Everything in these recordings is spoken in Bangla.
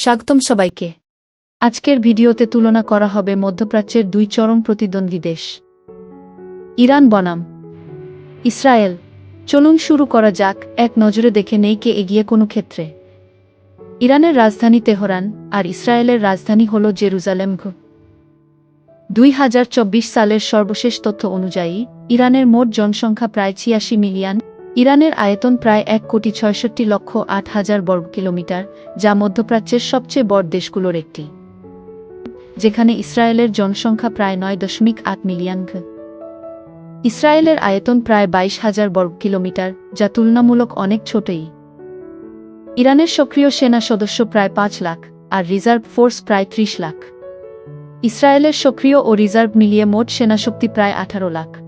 স্বাগতম সবাইকে। আজকের ভিডিওতে তুলনা করা হবে মধ্যপ্রাচ্যের দুই চরম প্রতিদ্বন্দ্বী দেশ। ইরান বনাম। ইসরায়েল। চলুন শুরু করা যাক, এক নজরে দেখে নেই কে এগিয়ে কোনো ক্ষেত্রে। ইরানের রাজধানী তেহরান আর ইসরায়েলের রাজধানী হল জেরুজালেম দুই হাজার চব্বিশ সালের সর্বশেষ তথ্য অনুযায়ী, ইরানের মোট জনসংখ্যা প্রায় ছিয়াশি মিলিয়ন ইরানের আয়তন প্রায় এক কোটি ছয়ষট্টি লক্ষ আট হাজার বর্গ কিলোমিটার, যা মধ্যপ্রাচ্যের সবচেয়ে বড় দেশগুলোর একটি, যেখানে ইসরায়েলের জনসংখ্যা প্রায় নয় দশমিক আট মিলিয়ন ইসরায়েলের আয়তন প্রায় বাইশ হাজার বর্গ কিলোমিটার, যা তুলনামূলক অনেক ছোটই। ইরানের সক্রিয় সেনা সদস্য প্রায় পাঁচ লাখ, আর রিজার্ভ ফোর্স প্রায় ত্রিশ লাখ। ইসরায়েলের সক্রিয় ও রিজার্ভ মিলিয়ে মোট সেনাশক্তি প্রায় আঠারো লাখ।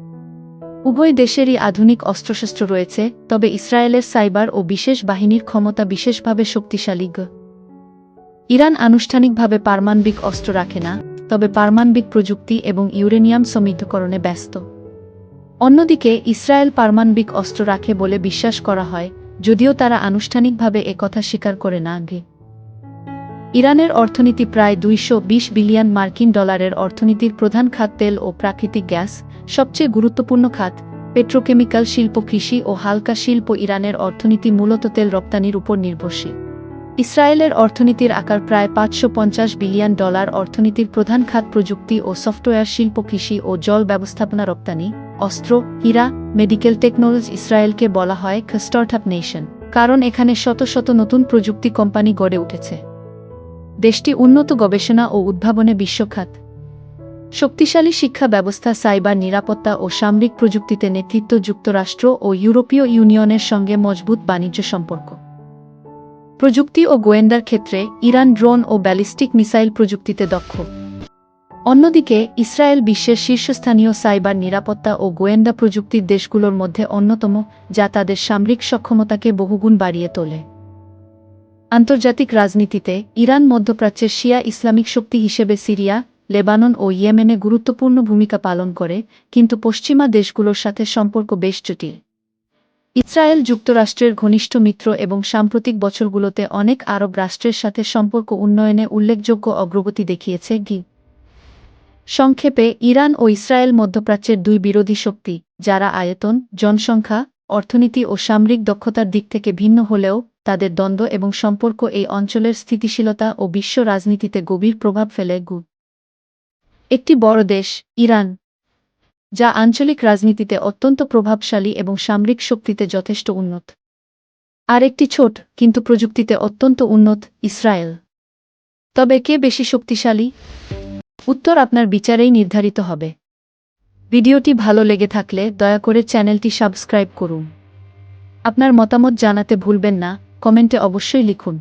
উভয় দেশেরই আধুনিক অস্ত্রশস্ত্র রয়েছে, তবে ইসরায়েলের সাইবার ও বিশেষ বাহিনীর ক্ষমতা বিশেষভাবে শক্তিশালী ইরান আনুষ্ঠানিকভাবে পারমাণবিক অস্ত্র রাখে না, তবে পারমাণবিক প্রযুক্তি এবং ইউরেনিয়াম সমৃদ্ধকরণে ব্যস্ত। অন্যদিকে, ইসরায়েল পারমাণবিক অস্ত্র রাখে বলে বিশ্বাস করা হয়, যদিও তারা আনুষ্ঠানিকভাবে একথা স্বীকার করে না আগে। ইরানের অর্থনীতি প্রায় দুইশ বিশ বিলিয়ন মার্কিন ডলারের অর্থনীতির প্রধান খাত তেল ও প্রাকৃতিক গ্যাস সবচেয়ে গুরুত্বপূর্ণ খাত, পেট্রোকেমিক্যাল শিল্প কৃষি ও হালকা শিল্প ইরানের অর্থনীতি মূলত তেল রপ্তানির উপর নির্ভরশীল। ইসরায়েলের অর্থনীতির আকার প্রায় পাঁচশো পঞ্চাশ বিলিয়ন ডলার অর্থনীতির প্রধান খাত প্রযুক্তি ও সফটওয়্যার শিল্প কৃষি ও জল ব্যবস্থাপনা রপ্তানি, অস্ত্র, হীরা, মেডিকেল টেকনোলজি ইসরায়েলকে বলা হয় স্টার্টআপ নেশন, কারণ এখানে শত শত নতুন প্রযুক্তি কোম্পানি গড়ে উঠেছে। দেশটি উন্নত গবেষণা ও উদ্ভাবনে বিশ্বখ্যাত শক্তিশালী শিক্ষা ব্যবস্থা, সাইবার নিরাপত্তা ও সামরিক প্রযুক্তিতে নেতৃত্ব যুক্তরাষ্ট্র ও ইউরোপীয় ইউনিয়নের সঙ্গে মজবুত বাণিজ্য সম্পর্ক। প্রযুক্তি ও গোয়েন্দার ক্ষেত্রে ইরান ড্রোন ও ব্যালিস্টিক মিসাইল প্রযুক্তিতে দক্ষ। অন্যদিকে, ইসরায়েল বিশ্বের শীর্ষস্থানীয় সাইবার নিরাপত্তা ও গোয়েন্দা প্রযুক্তির দেশগুলোর মধ্যে অন্যতম, যা তাদের সামরিক সক্ষমতাকে বহুগুণ বাড়িয়ে তোলে। আন্তর্জাতিক রাজনীতিতে ইরান মধ্যপ্রাচ্যের শিয়া ইসলামিক শক্তি হিসেবে সিরিয়া লেবানন ও ইয়েমেনে গুরুত্বপূর্ণ ভূমিকা পালন করে, কিন্তু পশ্চিমা দেশগুলোর সাথে সম্পর্ক বেশ জটিল। ইসরায়েল যুক্তরাষ্ট্রের ঘনিষ্ঠ মিত্র এবং সাম্প্রতিক বছরগুলোতে অনেক আরব রাষ্ট্রের সাথে সম্পর্ক উন্নয়নে উল্লেখযোগ্য অগ্রগতি দেখিয়েছে গি। সংক্ষেপে, ইরান ও ইসরায়েল মধ্যপ্রাচ্যের দুই বিরোধী শক্তি, যারা আয়তন, জনসংখ্যা, অর্থনীতি ও সামরিক দক্ষতার দিক থেকে ভিন্ন হলেও তাদের দ্বন্দ্ব এবং সম্পর্ক এই অঞ্চলের স্থিতিশীলতা ও বিশ্ব রাজনীতিতে গভীর প্রভাব ফেলে গু। একটি বড় দেশ, ইরান, যা আঞ্চলিক রাজনীতিতে অত্যন্ত প্রভাবশালী এবং সামরিক শক্তিতে যথেষ্ট উন্নত। আর একটি ছোট, কিন্তু প্রযুক্তিতে অত্যন্ত উন্নত, ইসরায়েল। তবে কে বেশি শক্তিশালী? উত্তর আপনার বিচারেই নির্ধারিত হবে। ভিডিওটি ভালো লেগে থাকলে দয়া করে চ্যানেলটি সাবস্ক্রাইব করুন। আপনার মতামত জানাতে ভুলবেন না, কমেন্টে অবশ্যই লিখুন।